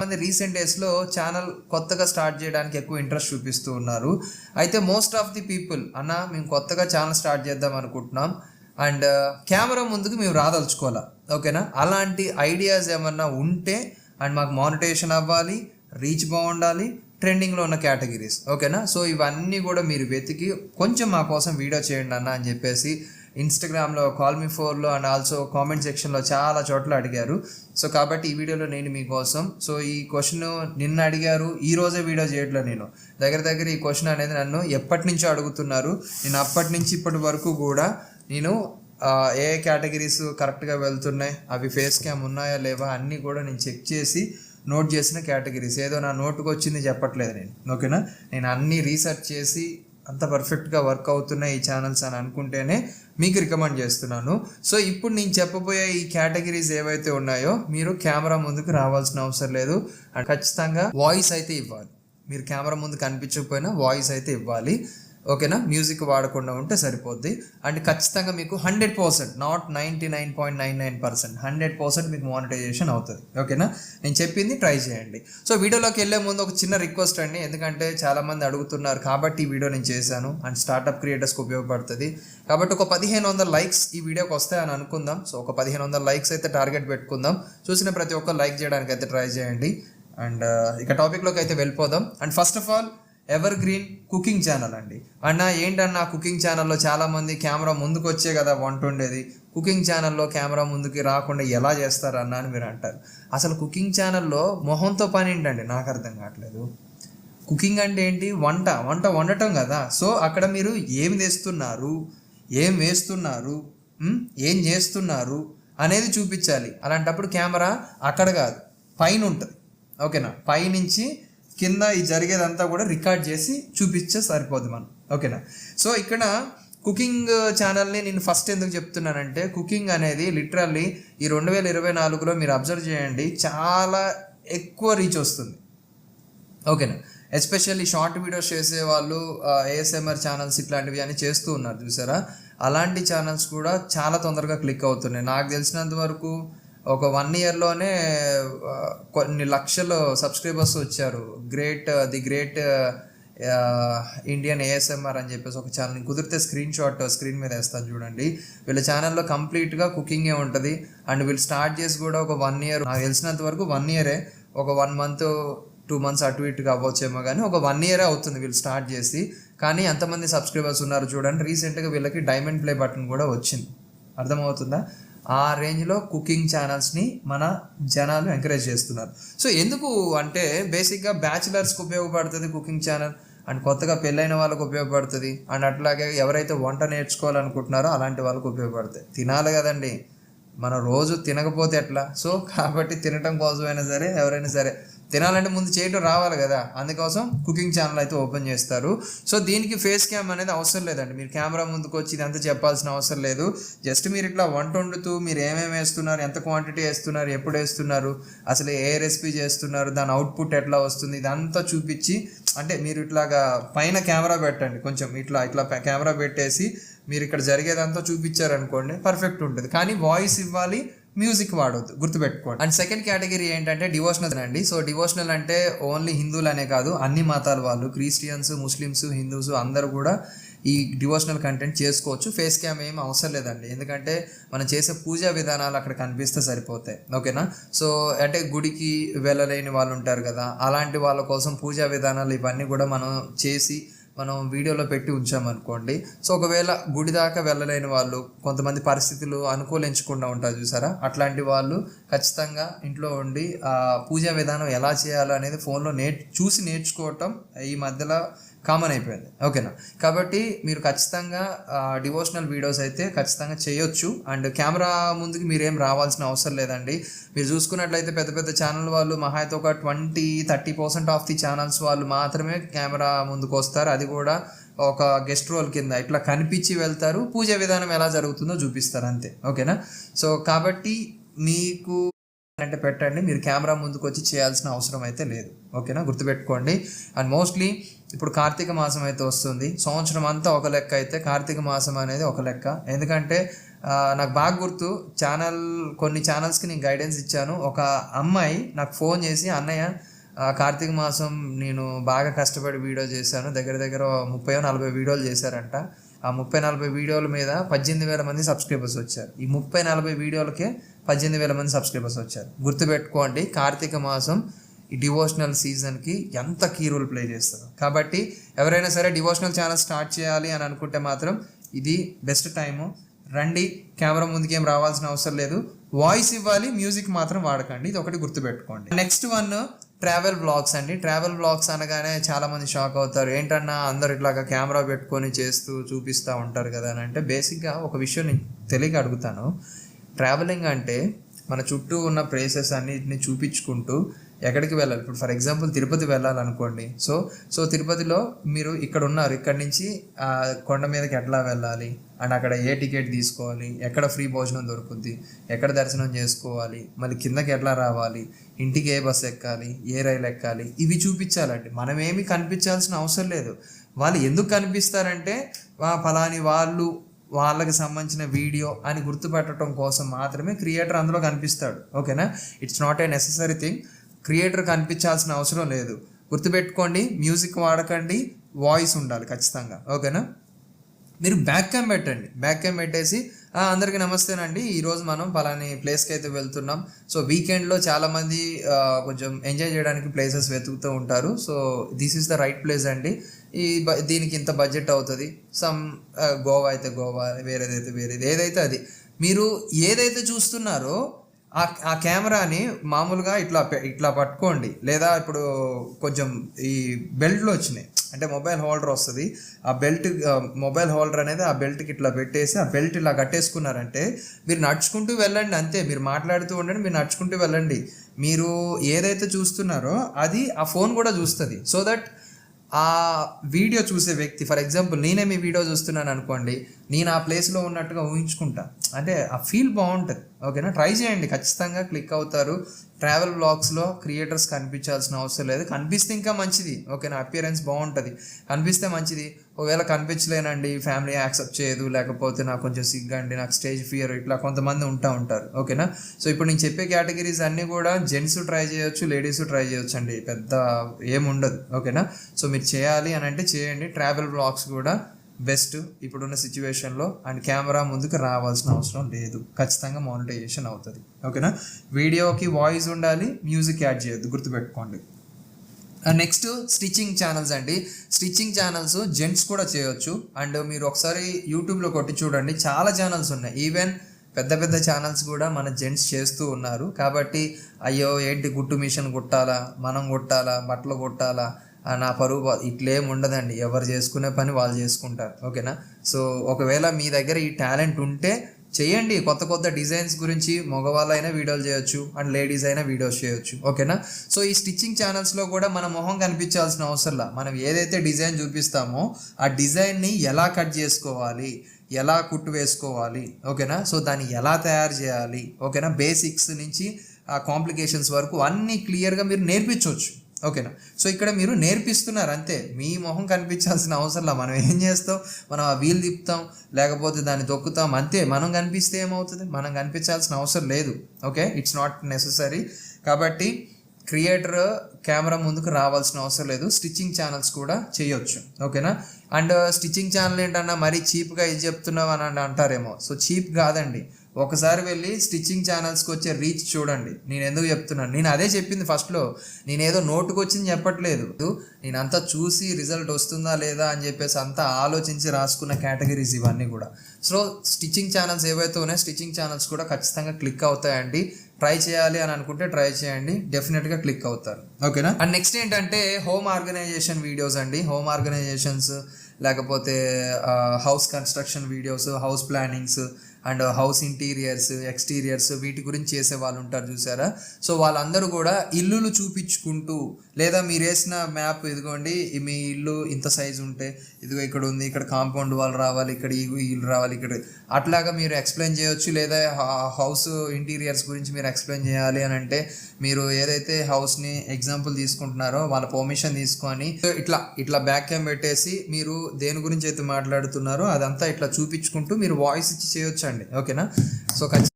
మంది రీసెంట్ డేస్లో ఛానల్ కొత్తగా స్టార్ట్ చేయడానికి ఎక్కువ ఇంట్రెస్ట్ చూపిస్తూ ఉన్నారు. అయితే మోస్ట్ ఆఫ్ ది పీపుల్ అన్న మేము కొత్తగా ఛానల్ స్టార్ట్ చేద్దాం అనుకుంటున్నాం. అండ్ కెమెరా uh, ముందుకు మేము రాదలుచుకోవాలా? ఓకేనా? అలాంటి ఐడియాస్ ఏమన్నా ఉంటే అండ్ మాకు మానిటేషన్ అవ్వాలి రీచ్ బాగుండాలి ట్రెండింగ్లో ఉన్న కేటగిరీస్ ఓకేనా? సో ఇవన్నీ కూడా మీరు వెతికి కొంచెం మా కోసం వీడియో చేయండి అన్న అని చెప్పేసి ఇన్స్టాగ్రామ్లో కాల్ మీ ఫోర్లో అండ్ ఆల్సో కామెంట్ సెక్షన్లో చాలా చోట్ల అడిగారు. సో కాబట్టి ఈ వీడియోలో నేను మీకోసం సో ఈ క్వశ్చన్ నిన్న అడిగారు ఈ రోజే వీడియో చేయట్లేదు నేను. దగ్గర దగ్గర ఈ క్వశ్చన్ అనేది నన్ను ఎప్పటి నుంచో అడుగుతున్నారు. నేను అప్పటి నుంచి ఇప్పటి వరకు కూడా నేను ఏ కేటగిరీస్ కరెక్ట్గా వెళ్తున్నాయి అవి ఫేస్ క్యామ్ ఉన్నాయా లేవా అన్నీ కూడా నేను చెక్ చేసి నోట్ చేసిన కేటగిరీస్ ఏదో నా నోటుకు వచ్చింది చెప్పట్లేదు నేను. ఓకేనా? నేను అన్నీ రీసెర్చ్ చేసి అంత పర్ఫెక్ట్గా వర్క్ అవుతున్నాయి ఈ ఛానల్స్ అని అనుకుంటేనే మీకు రికమెండ్ చేస్తున్నాను. సో ఇప్పుడు నేను చెప్పబోయే ఈ కేటగిరీస్ ఏవైతే ఉన్నాయో మీరు కెమెరా ముందుకు రావాల్సిన అవసరం లేదు. అండ్ ఖచ్చితంగా వాయిస్ అయితే ఇవ్వాలి. మీరు కెమెరా ముందు కనిపించకపోయినా వాయిస్ అయితే ఇవ్వాలి. ఓకేనా? మ్యూజిక్ వాడకుండా ఉంటే సరిపోద్ది. అండ్ ఖచ్చితంగా మీకు hundred percent not ninety nine point nine nine percent hundred percent మీకు మానిటైజేషన్ అవుతుంది. ఓకేనా? నేను చెప్పింది ట్రై చేయండి. సో వీడియోలోకి వెళ్ళే ముందు ఒక చిన్న రిక్వెస్ట్ అండి. ఎందుకంటే చాలామంది అడుగుతున్నారు కాబట్టి ఈ వీడియో నేను చేశాను. అండ్ స్టార్టప్ క్రియేటర్స్కి ఉపయోగపడుతుంది. కాబట్టి ఒక పదిహేను వందల లైక్స్ ఈ వీడియోకి వస్తాయని అనుకుందాం. సో ఒక పదిహేను వందల లైక్స్ అయితే టార్గెట్ పెట్టుకుందాం. చూసిన ప్రతి ఒక్కరు లైక్ చేయడానికి అయితే ట్రై చేయండి. అండ్ ఇక టాపిక్లోకి అయితే వెళ్ళిపోదాం. And first of all evergreen cooking channel అండి. అన్న ఏంటన్నా కుకింగ్ ఛానల్లో చాలామంది కెమెరా ముందుకు వచ్చే కదా వంట ఉండేది కుకింగ్ ఛానల్లో కెమెరా ముందుకి రాకుండా ఎలా చేస్తారు అన్న అని మీరు అంటారు. అసలు కుకింగ్ ఛానల్లో మొహంతో పని ఏంటండి? నాకు అర్థం కావట్లేదు. కుకింగ్ అంటే ఏంటి? వంట. వంట వండటం కదా. సో అక్కడ మీరు ఏం తెస్తున్నారు ఏం వేస్తున్నారు? ఏం చేస్తున్నారు? అనేది చూపించాలి. అలాంటప్పుడు కెమెరా అక్కడ కాదు. పైన ఉంటుంది. ఓకేనా? పైనుంచి కింద ఈ జరిగేదంతా కూడా రికార్డ్ చేసి చూపించే సరిపోద్ది మనం. ఓకేనా? సో ఇక్కడ కుకింగ్ ఛానల్ని నేను ఫస్ట్ ఎందుకు చెప్తున్నానంటే కుకింగ్ అనేది లిటరల్లీ ఈ రెండు వేల ఇరవై నాలుగులో మీరు అబ్జర్వ్ చేయండి చాలా ఎక్కువ రీచ్ వస్తుంది. ఓకేనా? ఎస్పెషల్లీ షార్ట్ వీడియోస్ చేసే వాళ్ళు ఏఎస్ఎంఆర్ ఛానల్స్ ఇట్లాంటివి అని చేస్తూ ఉన్నారు చూసారా? అలాంటి ఛానల్స్ కూడా చాలా తొందరగా క్లిక్ అవుతున్నాయి. నాకు తెలిసినంత వరకు ఒక వన్ ఇయర్లోనే కొన్ని లక్షల సబ్స్క్రైబర్స్ వచ్చారు. Great the great Indian ASMR అని చెప్పేసి ఒక ఛానల్ కుదిరితే స్క్రీన్ షాట్ స్క్రీన్ మీద వేస్తాను చూడండి. వీళ్ళ ఛానల్లో కంప్లీట్గా కుకింగే ఉంటుంది. అండ్ వీళ్ళు స్టార్ట్ చేసి కూడా ఒక వన్ ఇయర్ నాకు తెలిసినంత వరకు వన్ ఇయరే ఒక వన్ మంత్ టూ మంత్స్ అటు ఇటుగా అవ్వచ్చేమో కానీ ఒక వన్ ఇయరే అవుతుంది వీళ్ళు స్టార్ట్ చేసి. కానీ ఎంతమంది సబ్స్క్రైబర్స్ ఉన్నారు చూడండి. రీసెంట్గా వీళ్ళకి డైమండ్ ప్లే బటన్ కూడా వచ్చింది. అర్థమవుతుందా? ఆ రేంజ్లో కుకింగ్ ఛానల్స్ని మన జనాలు ఎంకరేజ్ చేస్తున్నారు. సో ఎందుకు అంటే బేసిక్గా బ్యాచిలర్స్కి ఉపయోగపడుతుంది కుకింగ్ ఛానల్ అండ్ కొత్తగా పెళ్ళైన వాళ్ళకు ఉపయోగపడుతుంది అండ్ అట్లాగే ఎవరైతే వంట నేర్చుకోవాలనుకుంటున్నారో అలాంటి వాళ్ళకు ఉపయోగపడుతుంది తినాలి కదండి. మనం రోజు తినకపోతే ఎట్లా? సో కాబట్టి తినటం కోసమైనా సరే ఎవరైనా సరే తినాలంటే ముందు చేయటం రావాలి కదా. అందుకోసం కుకింగ్ ఛానల్ అయితే ఓపెన్ చేస్తారు. సో దీనికి ఫేస్ క్యామ్ అనేది అవసరం లేదండి. మీరు కెమెరా ముందుకు వచ్చి ఇదంతా చెప్పాల్సిన అవసరం లేదు. జస్ట్ మీరు ఇట్లా వంట వండుతూ మీరు ఏమేమి వేస్తున్నారు ఎంత క్వాంటిటీ వేస్తున్నారు ఎప్పుడు వేస్తున్నారు అసలు ఏ రెసిపీ చేస్తున్నారు దాని అవుట్పుట్ ఎట్లా వస్తుంది ఇదంతా చూపించి అంటే మీరు ఇట్లాగా పైన కెమెరా పెట్టండి. కొంచెం ఇట్లా ఇట్లా కెమెరా పెట్టేసి మీరు ఇక్కడ జరిగేదంతా చూపించారనుకోండి పర్ఫెక్ట్ ఉంటుంది. కానీ వాయిస్ ఇవ్వాలి మ్యూజిక్ వాడొద్దు గుర్తుపెట్టుకోండి. అండ్ సెకండ్ కేటగిరీ ఏంటంటే డివోషనల్ అండి. సో డివోషనల్ అంటే ఓన్లీ హిందువులు అనే కాదు అన్ని మతాల వాళ్ళు క్రిస్టియన్స్ ముస్లిమ్స్ హిందూస్ అందరూ కూడా ఈ డివోషనల్ కంటెంట్ చేసుకోవచ్చు. ఫేస్ క్యామ్ ఏం అవసరం లేదండి. ఎందుకంటే మనం చేసే పూజా విధానాలు అక్కడ కనిపిస్తే సరిపోతాయి. ఓకేనా? సో అంటే గుడికి వెళ్ళలేని వాళ్ళు ఉంటారు కదా అలాంటి వాళ్ళ కోసం పూజా విధానాలు ఇవన్నీ కూడా మనం చేసి మనం వీడియోలో పెట్టి ఉంచామనుకోండి. సో ఒకవేళ గుడి దాకా వెళ్ళలేని వాళ్ళు కొంతమంది పరిస్థితులు అనుకూలించకుండా ఉంటారు చూసారా? అట్లాంటి వాళ్ళు ఖచ్చితంగా ఇంట్లో ఉండి ఆ పూజా విధానం ఎలా చేయాలో అనేది ఫోన్లో నేర్ చూసి నేర్చుకోవటం ఈ మధ్యలో కామన్ అయిపోయింది. ఓకేనా? కాబట్టి మీరు ఖచ్చితంగా డివోషనల్ వీడియోస్ అయితే ఖచ్చితంగా చేయొచ్చు. అండ్ కెమెరా ముందుకి మీరేం రావాల్సిన అవసరం లేదండి. మీరు చూసుకున్నట్లయితే పెద్ద పెద్ద ఛానల్ వాళ్ళు మహా అయితే ఒక twenty thirty percent of the channels వాళ్ళు మాత్రమే కెమెరా ముందుకు వస్తారు. అది కూడా ఒక గెస్ట్ రోల్ కింద ఇట్లా కనిపించి వెళ్తారు. పూజ విధానం ఎలా జరుగుతుందో చూపిస్తారు అంతే. ఓకేనా? సో కాబట్టి మీకు అంటే పెట్టండి మీరు కెమెరా ముందుకు వచ్చి చేయాల్సిన అవసరం అయితే లేదు. ఓకేనా? గుర్తుపెట్టుకోండి. అండ్ మోస్ట్లీ ఇప్పుడు కార్తీక మాసం అయితే వస్తుంది. సంవత్సరం అంతా ఒక లెక్క అయితే కార్తీక మాసం అనేది ఒక లెక్క. ఎందుకంటే నాకు బాగా గుర్తు ఛానల్ కొన్ని ఛానల్స్కి నేను గైడెన్స్ ఇచ్చాను. ఒక అమ్మాయి నాకు ఫోన్ చేసి అన్నయ్య కార్తీక మాసం నేను బాగా కష్టపడి వీడియో చేశాను. దగ్గర దగ్గర ముప్పై నలభై వీడియోలు చేశారంట. ఆ ముప్పై నలభై వీడియోల మీద పద్దెనిమిది వేల మంది సబ్స్క్రైబర్స్ వచ్చారు. ఈ ముప్పై నలభై వీడియోలకే పద్దెనిమిది వేల మంది సబ్స్క్రైబర్స్ వచ్చారు. గుర్తుపెట్టుకోండి కార్తీక మాసం ఈ డివోషనల్ సీజన్కి ఎంత కీ రోల్ ప్లే చేస్తారు కాబట్టి ఎవరైనా సరే డివోషనల్ ఛానల్ స్టార్ట్ చేయాలి అని అనుకుంటే మాత్రం ఇది బెస్ట్ టైము రండి కెమెరా ముందుకేం రావాల్సిన అవసరం లేదు. వాయిస్ ఇవ్వాలి మ్యూజిక్ మాత్రం వాడకండి. ఇది ఒకటి గుర్తుపెట్టుకోండి. నెక్స్ట్ వన్ ట్రావెల్ బ్లాగ్స్ అండి. ట్రావెల్ బ్లాగ్స్ అనగానే చాలా మంది షాక్ అవుతారు. ఏంటన్నా అందరు ఇట్లాగా కెమెరా పెట్టుకొని చేస్తూ చూపిస్తూ ఉంటారు కదా అని అంటే బేసిక్గా ఒక విషయం నేను తెలియక అడుగుతాను. ట్రావెలింగ్ అంటే మన చుట్టూ ఉన్న ప్లేసెస్ అన్నిటిని చూపించుకుంటూ ఎక్కడికి వెళ్ళాలి. ఇప్పుడు ఫర్ ఎగ్జాంపుల్ తిరుపతి వెళ్ళాలనుకోండి. సో సో తిరుపతిలో మీరు ఇక్కడ ఉన్నారు. ఇక్కడ నుంచి కొండ మీదకి ఎట్లా వెళ్ళాలి? అండ్ అక్కడ ఏ టికెట్ తీసుకోవాలి? ఎక్కడ ఫ్రీ భోజనం దొరుకుద్ది? ఎక్కడ దర్శనం చేసుకోవాలి? మళ్ళీ కిందకి ఎట్లా రావాలి? ఇంటికి ఏ బస్సు ఎక్కాలి? ఏ రైలు ఎక్కాలి? ఇవి చూపించాలండి. మనమేమి కనిపించాల్సిన అవసరం లేదు. వాళ్ళు ఎందుకు కనిపిస్తారంటే "వా, ఫలాని వాళ్ళు వాళ్ళకి సంబంధించిన వీడియో అని గుర్తుపెట్టడం కోసం మాత్రమే క్రియేటర్ అందులో కనిపిస్తాడు. ఓకేనా? It's not a necessary thing creator కనిపించాల్సిన అవసరం లేదు. గుర్తుపెట్టుకోండి మ్యూజిక్ వాడకండి వాయిస్ ఉండాలి ఖచ్చితంగా. ఓకేనా? మీరు బ్యాక్ క్యామ్ పెట్టండి. బ్యాక్ క్యామ్ పెట్టేసి అందరికీ నమస్తేనండి. ఈరోజు మనం పలాని ప్లేస్కి అయితే వెళ్తున్నాం. సో వీకెండ్లో చాలామంది కొంచెం ఎంజాయ్ చేయడానికి ప్లేసెస్ వెతుకుతూ ఉంటారు. So this is the right place అండి. ఈ బ- దీనికి ఇంత బడ్జెట్ అవుతుంది. సమ్ గోవా అయితే గోవా వేరేదైతే వేరేది. ఏదైతే అది. మీరు ఏదైతే చూస్తున్నారో ఆ ఆ కెమెరాని మామూలుగా ఇట్లా ఇట్లా పట్టుకోండి. లేదా ఇప్పుడు కొంచెం ఈ బెల్ట్లు వచ్చినాయి. అంటే మొబైల్ హోల్డర్ వస్తుంది. ఆ బెల్ట్ మొబైల్ హోల్డర్ అనేది ఆ బెల్ట్కి ఇట్లా పెట్టేసి ఆ బెల్ట్ ఇలా కట్టేసుకున్నారంటే మీరు నడుచుకుంటూ వెళ్ళండి అంతే. మీరు మాట్లాడుతూ ఉండండి మీరు నడుచుకుంటూ వెళ్ళండి. మీరు ఏదైతే చూస్తున్నారో అది ఆ ఫోన్ కూడా చూస్తుంది. సో దట్ ఆ వీడియో చూసే వ్యక్తి ఫర్ ఎగ్జాంపుల్ నేనే మీ వీడియో చూస్తున్నాను అనుకోండి నేను ఆ ప్లేస్లో ఉన్నట్టుగా ఊహించుకుంటా. అంటే ఆ ఫీల్ బాగుంటుంది. ఓకేనా ట్రై చేయండి. ఖచ్చితంగా క్లిక్ అవుతారు. ట్రావెల్ బ్లాగ్స్లో క్రియేటర్స్ కనిపించాల్సిన అవసరం లేదు. కనిపిస్తే ఇంకా మంచిది. ఓకేనా అపియరెన్స్ బాగుంటుంది. కనిపిస్తే మంచిది. ఒకవేళ కనిపించలేనండి ఫ్యామిలీ యాక్సెప్ట్ చేయదు లేకపోతే నాకు కొంచెం సిగ్గండి నాకు స్టేజ్ ఫియర్ ఇట్లా కొంతమంది ఉంటా ఉంటారు. ఓకేనా సో ఇప్పుడు నేను చెప్పే కేటగిరీస్ అన్నీ కూడా జెంట్స్ ట్రై చేయొచ్చు లేడీస్ ట్రై చేయొచ్చు అండి. పెద్ద ఏముండదు ఓకేనా సో మీరు చేయాలి అని అంటే చేయండి. ట్రావెల్ బ్లాగ్స్ కూడా బెస్ట్ ఇప్పుడున్న సిచ్యువేషన్లో అండ్ కెమెరా ముందుకు రావాల్సిన అవసరం లేదు. ఖచ్చితంగా మానిటైజేషన్ అవుతుంది. ఓకేనా? వీడియోకి వాయిస్ ఉండాలి మ్యూజిక్ యాడ్ చేయొద్దు. గుర్తుపెట్టుకోండి. నెక్స్ట్ స్టిచ్చింగ్ ఛానల్స్ అండి. స్టిచ్చింగ్ ఛానల్స్ జెంట్స్ కూడా చేయొచ్చు. అండ్ మీరు ఒకసారి యూట్యూబ్లో కొట్టి చూడండి. చాలా ఛానల్స్ ఉన్నాయి. ఈవెన్ పెద్ద పెద్ద ఛానల్స్ కూడా మన జెంట్స్ చేస్తూ ఉన్నారు. కాబట్టి అయ్యో ఏంటి గుట్టు మిషన్ కుట్టాలా? మనం కుట్టాలా? బట్టలు కుట్టాలా? నా పరువు ఇట్లేం ఉండదండి. ఎవరు చేసుకునే పని వాళ్ళు చేసుకుంటారు. ఓకేనా? సో ఒకవేళ మీ దగ్గర ఈ టాలెంట్ ఉంటే చేయండి కొత్త కొత్త డిజైన్స్ గురించి మగవాళ్ళైనా వీడియోలు చేయొచ్చు. అండ్ లేడీస్ అయినా వీడియోస్ చేయొచ్చు. ఓకేనా? సో ఈ స్టిచ్చింగ్ ఛానల్స్లో కూడా మన మొహం కనిపించాల్సిన అవసరంలా మనం ఏదైతే డిజైన్ చూపిస్తామో ఆ డిజైన్ని ఎలా కట్ చేసుకోవాలి? ఎలా కుట్టు వేసుకోవాలి? ఓకేనా? సో దాన్ని ఎలా తయారు చేయాలి? ఓకేనా? బేసిక్స్ నుంచి ఆ కాంప్లికేషన్స్ వరకు అన్నీ క్లియర్గా మీరు నేర్పించవచ్చు ఓకేనా? సో ఇక్కడ మీరు నేర్పిస్తున్నారు అంతే. మీ మొహం కనిపించాల్సిన అవసరంలా. మనం ఏం చేస్తాం? మనం ఆ వీలు తిప్పుతాం లేకపోతే దాన్ని తొక్కుతాం అంతే. మనం కనిపిస్తే ఏమవుతుంది? మనం కనిపించాల్సిన అవసరం లేదు. ఓకే? ఇట్స్ నాట్ నెససరీ కాబట్టి క్రియేటర్ కెమెరా ముందుకు రావాల్సిన అవసరం లేదు. స్టిచ్చింగ్ ఛానల్స్ కూడా చేయొచ్చు. ఓకేనా? అండ్ స్టిచ్చింగ్ ఛానల్ ఏంటన్నా మరీ చీప్గా ఇది చెప్తున్నావు అని అంటారేమో. సో చీప్ కాదండి. ఒకసారి వెళ్ళి స్టిచ్చింగ్ ఛానల్స్కి వచ్చే రీచ్ చూడండి. నేను ఎందుకు చెప్తున్నాను? నేను అదే చెప్పింది ఫస్ట్లో నేనేదో నోటుకు వచ్చింది చెప్పట్లేదు. నేను అంతా చూసి రిజల్ట్ వస్తుందా లేదా అని చెప్పేసి అంతా ఆలోచించి రాసుకున్న కేటగిరీస్ ఇవన్నీ కూడా. సో స్టిచ్చింగ్ ఛానల్స్ ఏవైతే ఉన్నాయో స్టిచ్చింగ్ ఛానల్స్ కూడా ఖచ్చితంగా క్లిక్ అవుతాయండి. ట్రై చేయాలి అని అనుకుంటే ట్రై చేయండి. డెఫినెట్గా క్లిక్ అవుతారు. ఓకేనా అండ్ నెక్స్ట్ ఏంటంటే హోమ్ ఆర్గనైజేషన్ వీడియోస్ అండి. హోమ్ ఆర్గనైజేషన్స్ లేకపోతే house construction videos house plannings and house interiors exteriors వీటి గురించి చేసే వాళ్ళు ఉంటారు చూసారా? సో వాళ్ళందరూ కూడా ఇల్లులు చూపించుకుంటూ లేదా మీరు వేసిన మ్యాప్ ఇదిగోండి మీ ఇల్లు ఇంత సైజు ఉంటే ఇదిగో ఇక్కడ ఉంది ఇక్కడ కాంపౌండ్ వాళ్ళు రావాలి ఇక్కడ ఈ ఇల్లు రావాలి ఇక్కడ అట్లాగా మీరు ఎక్స్ప్లెయిన్ చేయొచ్చు లేదా హౌస్ ఇంటీరియర్స్ గురించి మీరు ఎక్స్ప్లెయిన్ చేయాలి అని అంటే మీరు ఏదైతే హౌస్ని ఎగ్జాంపుల్ తీసుకుంటున్నారో వాళ్ళ పర్మిషన్ తీసుకొని ఇట్లా ఇట్లా బ్యాక్ క్యామ్ పెట్టేసి మీరు దేని గురించి అయితే మాట్లాడుతున్నారో అదంతా ఇట్లా చూపించుకుంటూ మీరు వాయిస్ ఇచ్చి చేయొచ్చండి. ఓకేనా? సో ఖచ్చితంగా